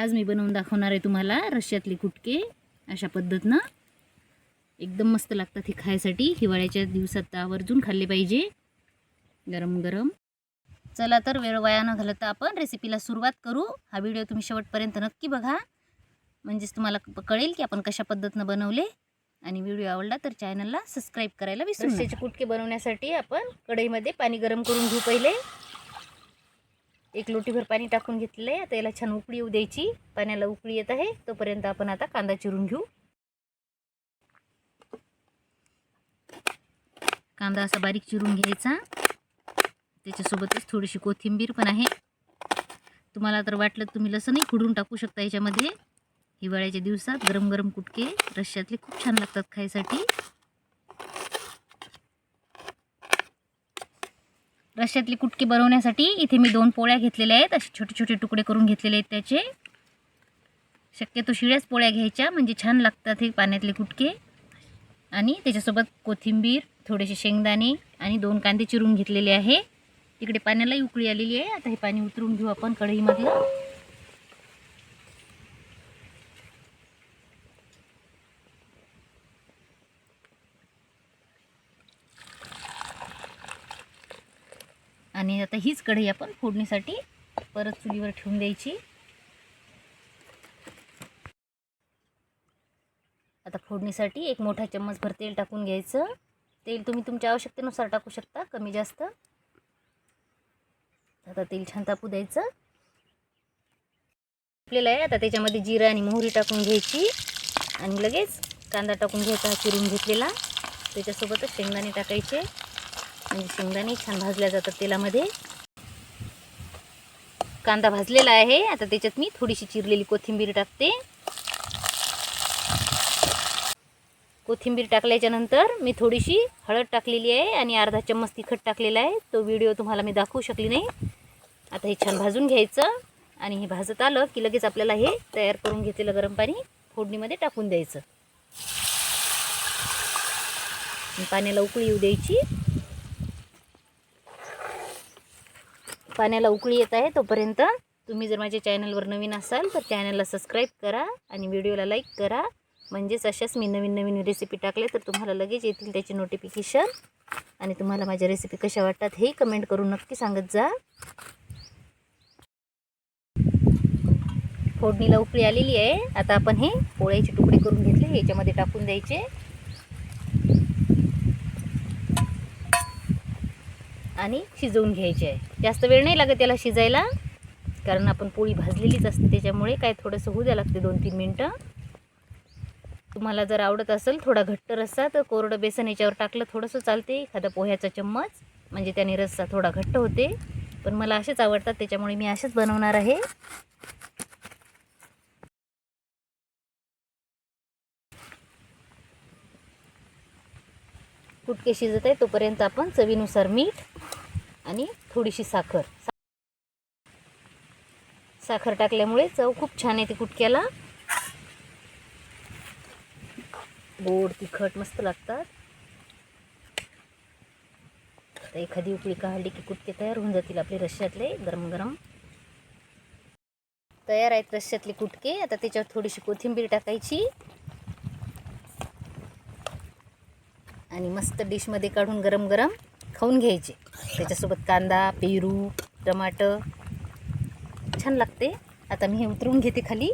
आज मी बनवून दाखवणार आहे तुम्हाला रश्श्यातले कुटके अशा पद्धतीनं. एकदम मस्त लागतात हे खायसाठी. हिवाळ्याच्या दिवसात तर आवर्जून खाल्ले पाहिजे. गरम गरम चला तर वेळ वाया न घालता आपण रेसिपीला सुरुवात करू. हा व्हिडिओ तुम्ही शेवटपर्यंत नक्की बघा. म्हणजेच तुम्हाला कळेल की आपण कशा पद्धतीनं बनवले. आणि व्हिडिओ आवडला तर चॅनलला सबस्क्राईब करायला विसरू कुटके बनवण्यासाठी आपण कढईमध्ये पाणी गरम करून घेऊ पहिले. एक लोटीभर पाणी टाकून घेतलेलं आहे आता याला छान उकळी येऊ द्यायची. पाण्याला उकळी येत आहे. तोपर्यंत आपण आता कांदा चिरून घेऊ. कांदा असा बारीक चिरून घ्यायचा. त्याच्यासोबतच थोडीशी कोथिंबीर पण आहे. तुम्हाला तर वाटलं तुम्ही लसणही खुडून टाकू शकता याच्यामध्ये हिवाळ्याच्या दिवसात गरम गरम कुटके रश्श्यातले खूप छान लागतात खायसाठी. रश्श्यातले कुटके बनवण्यासाठी इथे मी दोन पोळ्या घेतलेल्या आहेत. असे छोटे छोटे तुकडे करून घेतलेले आहेत त्याचे. शक्यतो शिळ्याच पोळ्या घ्यायच्या म्हणजे छान लागतात हे पाण्यातले कुटके. आणि त्याच्यासोबत कोथिंबीर थोडेसे शेंगदाणे आणि दोन कांदे चिरून घेतलेले आहे. तिकडे पाण्यालाही उकळी आलेली आहे. आता हे पाणी उतरून घेऊ आपण कढईमधलं. आणि आता हीच कढई आपण फोडणीसाठी परत चुलीवर ठेवून द्यायची. आता फोडणीसाठी एक मोठा चम्मचभर तेल टाकून घ्यायचं. तेल तुम्ही तुमच्या आवश्यकतेनुसार टाकू शकता कमी जास्त. आता तेल छान तापू द्यायचं. आपल्याला आहे आता त्याच्यामध्ये जिरं आणि मोहरी टाकून घ्यायची. आणि लगेच कांदा टाकून घ्यायचा हा चिरून घेतलेला. त्याच्यासोबतच शेंगदाणे टाकायचे. आणि शेंगदाणे छान भाजल्या जातात तेलामध्ये. कांदा भाजलेला आहे. आता त्याच्यात मी थोडीशी चिरलेली कोथिंबीर टाकते. कोथिंबीर टाकल्याच्या नंतर मी थोडीशी हळद टाकलेली आहे आणि अर्धा चम्मच तिखट टाकलेला आहे. तो व्हिडिओ तुम्हाला मी दाखवू शकली नाही. आता हे छान भाजून घ्यायचं आणि हे भाजत आलं की लगेच आपल्याला हे तयार करून घेतलेलं गरम पाणी फोडणीमध्ये टाकून द्यायचं. पाण्याला उकळी येऊ द्यायची. पाण्याला उकळी येत आहे तोपर्यंत तुम्ही जर माझ्या चॅनलवर नवीन असाल तर चॅनलला सबस्क्राईब करा आणि व्हिडिओला लाईक करा. म्हणजेच अशाच मी नवीन नवीन रेसिपी टाकले तर तुम्हाला लगेच येतील त्याचे नोटिफिकेशन आणि तुम्हाला माझ्या रेसिपी कशा वाटतात हे कमेंट करून नक्की सांगत जा. फोडणीला उकळी आलेली आहे. आता आपण हे पोळ्याचे तुकडे करून घेतले. याच्यामध्ये टाकून द्यायचे. आणि शिजवून घ्यायचे आहे. जास्त वेळ नाही लागत त्याला शिजायला कारण आपण पोळी भाजलेलीच असते त्याच्यामुळे काय थोडंसं होऊ द्या लागते दोन तीन मिनटं. तुम्हाला जर आवडत असेल थोडा घट्ट रस्सा तर कोरडं बेसन याच्यावर टाकलं थोडंसं चालते एखादा पोह्याचा चम्मच म्हणजे त्याने रस्सा थोडा घट्ट होते. पण मला असेच आवडतात त्याच्यामुळे मी असेच बनवणार आहे. कुटके शिजत आहे तोपर्यंत आपण चवीनुसार मीठ आणि थोडीशी साखर. साखर टाकल्यामुळे चव खूप छान येते कुटक्याला. गोड तिखट मस्त लागतात. आता एखादी उकळी काढली की कुटके तयार होऊन जातील आपले रश्श्यातले गरम गरम तयार आहेत रश्श्यातले कुटके. आता त्याच्यावर थोडीशी कोथिंबीर टाकायची. आणि मस्त डिशमध्ये काढून गरम गरम खाऊन घ्यायचे. त्याच्यासोबत कांदा पेरू टमाटर छान लागते. आता मी हे उतरून घेते खाली.